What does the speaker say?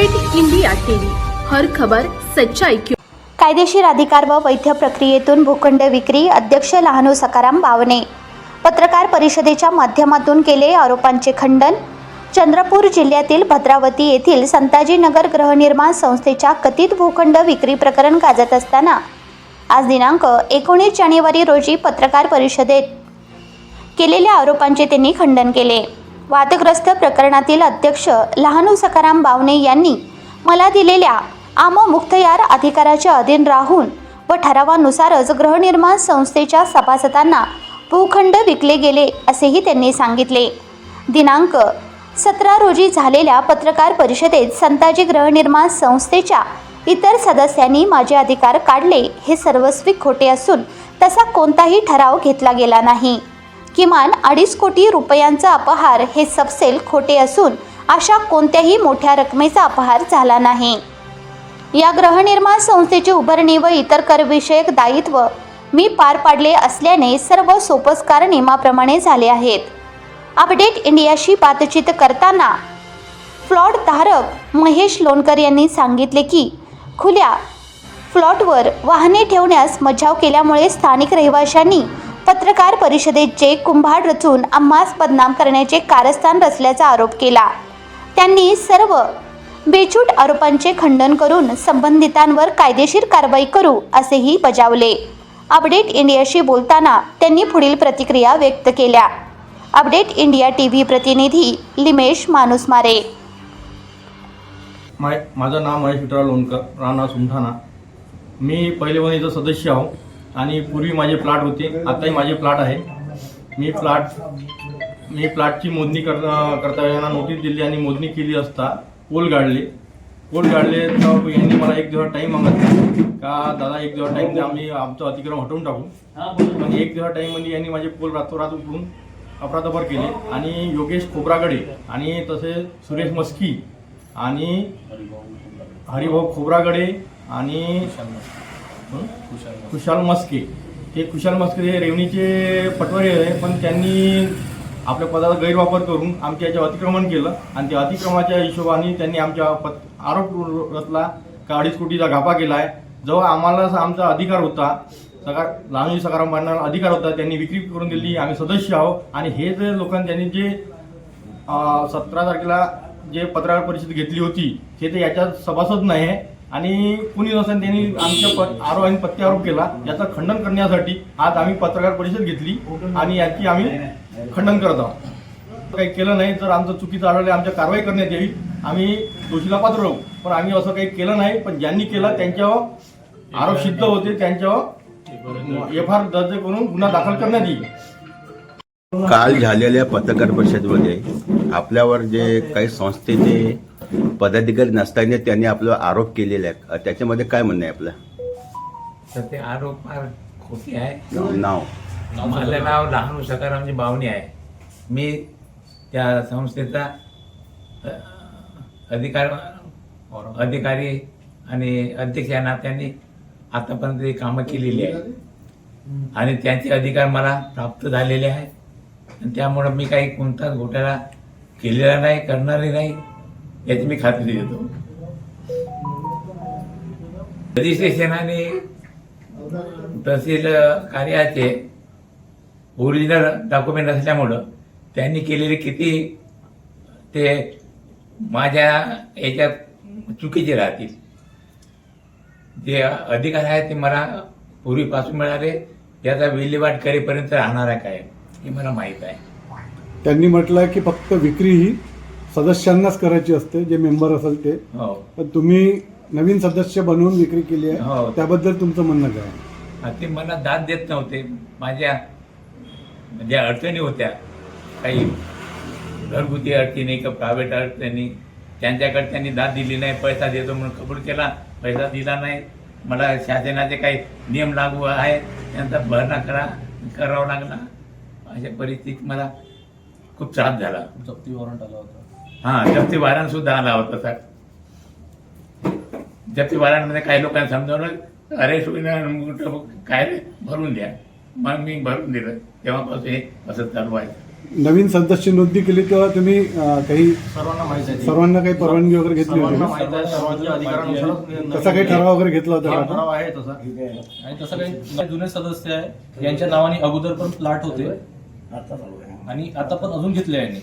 Update India TV. हर खबर सच्चाई की कायदेशीर अधिकार व वैध प्रक्रियेतून भूखंड विक्री अध्यक्ष लहानू सकाराम बावने. पत्रकार परिषदेच्या माध्यमातून केले आरोपांचे खंडन. चंद्रपूर जिल्ह्यातील भद्रावती येथील संताजीनगर गृहनिर्माण संस्थेच्या कथित भूखंड विक्री प्रकरण गाजत असताना आज दिनांक एकोणीस जानेवारी रोजी पत्रकार परिषदेत केलेल्या आरोपांचे त्यांनी खंडन केले. वादग्रस्त प्रकरणातील अध्यक्ष लहानू सकाराम बावने यांनी मला दिलेल्या आममुक्तयार अधिकाराच्या अधीन राहून व ठरावानुसारच गृहनिर्माण संस्थेच्या सभासदांना भूखंड विकले गेले असेही त्यांनी सांगितले. दिनांक सतरा रोजी झालेल्या पत्रकार परिषदेत संताजी गृहनिर्माण संस्थेच्या इतर सदस्यांनी माझे अधिकार काढले हे सर्वस्वी खोटे असून तसा कोणताही ठराव घेतला गेला नाही. किमान अडीच कोटी रुपयांचा अपहार हे सबसेल खोटे असून अशा कोणत्याही मोठ्या रकमेचा अपहार झाला नाही. या ग्रहनिर्माण संस्थेची उभारणी व इतर करविषयक दायित्व मी पार पाडले असल्याने सर्व सोपस्कार नियमाप्रमाणे झाले आहेत. अपडेट इंडियाशी बातचीत करताना फ्लॉट धारक महेश लोणकर यांनी सांगितले की खुल्या फ्लॉटवर वाहने ठेवण्यास मजाव केल्यामुळे स्थानिक रहिवाशांनी पत्रकार परिषदेत जे कुंभाड रचून आम्हास बदनाम करण्याचे कारस्थान रचल्याचा आरोप केला. त्यांनी सर्व बेछूट आरोपांचे खंडन करून संबंधितांवर कायदेशीर कारवाई करू असेही बजावले. अपडेट इंडियाशी बोलताना त्यांनी पुढील प्रतिक्रिया व्यक्त केल्या. अपडेट इंडिया टी व्ही प्रतिनिधी लिमेश मानुसमारे. माय माझं नाव महेश विठ्ठल लोणकर राणा सुमठाणा. मी पहिले सदस्य आहो. आणि पूर्वी माझे प्लॉट होते आताही माझे प्लॉट आहे. मी प्लॉट मी प्लॉटची मोजणी कर करता यांना नोटीस दिली आणि मोजणी केली असता पोल गाडले. पोल गाडले तर यांनी मला एक दिवस टाईम मागितला. का दादा एक दिवस टाईम द्या आम्ही आमचं अतिक्रम हटवून टाकू. पण एक दिवस टाईममध्ये म्हणजे यांनी माझे पोल रातोरात उठून अपराधपर केले. आणि योगेश खोबरागडे आणि तसे सुरेश मस्की आणि हरिभाऊ खोबरागडे आणि खुशाल मस्के. ते खुशाल मस्के हे रेवणीचे पटवारी आहे पण त्यांनी आपल्या पदाचा गैरवापर करून आमच्या याच्या अतिक्रमण केलं आणि त्या अतिक्रमणाच्या हिशोबाने त्यांनी आमच्या पत आरोप रचला का अडीच कोटीचा घापा केला आहे जेव्हा आम्हाला आमचा अधिकार होता सकार लहानजी सकाराम बांधण्याला अधिकार होता त्यांनी विक्री करून दिली आम्ही सदस्य आहोत. आणि हे जे लोकांनी त्यांनी जे सतरा तारखेला जे पत्रकार परिषद घेतली होती ते तर याच्यात सभासद नाही आहे. आणि कुणी नसेल त्यांनी आमच्या प आरोप आणि प्रत्यारोप केला याचं खंडन करण्यासाठी आज आम्ही पत्रकार परिषद घेतली आणि याची आम्ही खंडन करत आहोत. काही केलं नाही तर आमचं चुकीचं आढळलं आमच्या कारवाई करण्यात येईल. आम्ही दोषीला पात्र राहू पण आम्ही असं काही केलं नाही पण ज्यांनी केलं त्यांच्यावर आरोप सिद्ध होते त्यांच्यावर एफ आर दर्ज करून गुन्हा दाखल करण्यात येईल. काल झालेल्या पत्रकार परिषदेमध्ये आपल्यावर जे काही संस्थेचे पदाधिकारी नसताना त्यांनी आपला आरोप केलेले आहेत त्याच्यामध्ये काय म्हणणं आहे आपलं? तर ते आरोप फार खोटी आहे. नाव. माझं नाव लहानू सकारामजी बावणी आहे. मी त्या संस्थेचा अ, अधिकार अधिकारी आणि अध्यक्ष या नात्याने आतापर्यंत ही कामं केलेली आहे आणि त्यांचे अधिकार मला प्राप्त झालेले आहे आणि त्यामुळं मी काही कोणताच घोटाळा केलेला नाही करणारही नाही. याची मी खात्री देतो. रजिस्ट्रेशनाने तहसील कार्याचे ओरिजिनल डॉक्युमेंट असल्यामुळं त्यांनी केलेले किती ते माझ्या याच्यात चुकीचे राहतील. जे अधिकार आहेत ते मला पूर्वीपासून मिळाले याचा विल्हेवाट करेपर्यंत राहणार आहे काय हे मला माहीत आहे. त्यांनी म्हटलं की फक्त विक्री ही सदस्यांनाच करायची असते जे मेंबर असेल ते. हो. पण तुम्ही नवीन सदस्य बनवून विक्री केली हो. आहे त्याबद्दल तुमचं म्हणणं काय ते मला दाद देत नव्हते. माझ्या ज्या अडचणी होत्या काही घरगुती अडचणी किंवा प्रायव्हेट अडचणी त्यांच्याकडे त्यांनी दाद दिली नाही पैसा देतो म्हणून कबूल केला पैसा दिला नाही. मला शासनाचे काही नियम लागू आहे त्यांचा भरणा करा करावा लागला. अशा परिस्थितीत मला खूप त्रास झाला. जप्ती वॉरंट आला होता? हां जप्ती वारण सुद्धा आला होता सर. जप्ती वारांमध्ये काही लोकांनी समजावलं अरे सुविधा काय रे? भरून द्या. मग मी भरून दिलं. तेव्हापासून हे असं चालू आहे. नवीन सदस्य नोंदणी केली तेव्हा तुम्ही काही सर्वांना माहीत आहे. सर्वांना काही परवानगी वगैरे घेतली होती? सर्वांना का? माहीत आहे सर्वांच्या अधिकारानुसार तसा काही ठराव वगैरे घेतला होता हा, का ठराव आहे तसा. आणि तसं काही जुने सदस्य आहे यांच्या नावाने अगोदर पण प्लॉट होते. आणि आता पण अजून घेतले यांनी.